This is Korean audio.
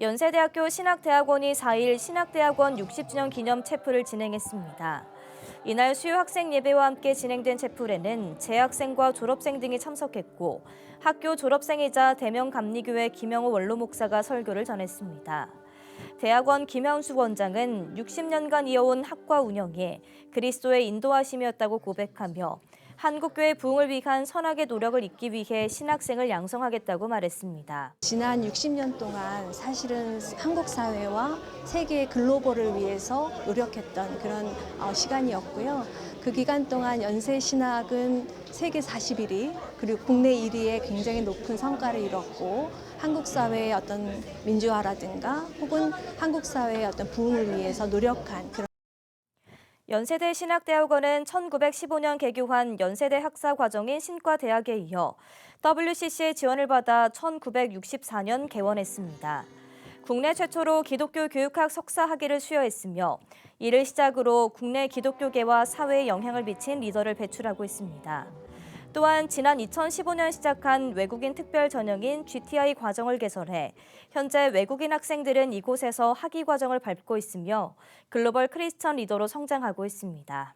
연세대학교 신학대학원이 4일 신학대학원 60주년 기념 체프를 진행했습니다. 이날 수요 학생 예배와 함께 진행된 체풀에는 재학생과 졸업생 등이 참석했고 학교 졸업생이자 대명 감리교회 김영호 원로 목사가 설교를 전했습니다. 대학원 김현수 원장은 60년간 이어온 학과 운영에 그리스도의 인도하심이었다고 고백하며 한국교회 부흥을 위한 선악의 노력을 잇기 위해 신학생을 양성하겠다고 말했습니다. 지난 60년 동안 사실은 한국 사회와 세계 글로벌을 위해서 노력했던 그런 어, 시간이었고요. 그 기간 동안 연세 신학은 세계 41위 그리고 국내 1위에 굉장히 높은 성과를 이뤘고 한국 사회의 어떤 민주화라든가 혹은 한국 사회의 어떤 부흥을 위해서 노력한 그런 연세대 신학대학원은 1915년 개교한 연세대 학사 과정인 신과대학에 이어 WCC의 지원을 받아 1964년 개원했습니다. 국내 최초로 기독교 교육학 석사 학위를 수여했으며 이를 시작으로 국내 기독교계와 사회에 영향을 미친 리더를 배출하고 있습니다. 또한 지난 2015년 시작한 외국인 특별 전형인 GTI 과정을 개설해 현재 외국인 학생들은 이곳에서 학위 과정을 밟고 있으며 글로벌 크리스천 리더로 성장하고 있습니다.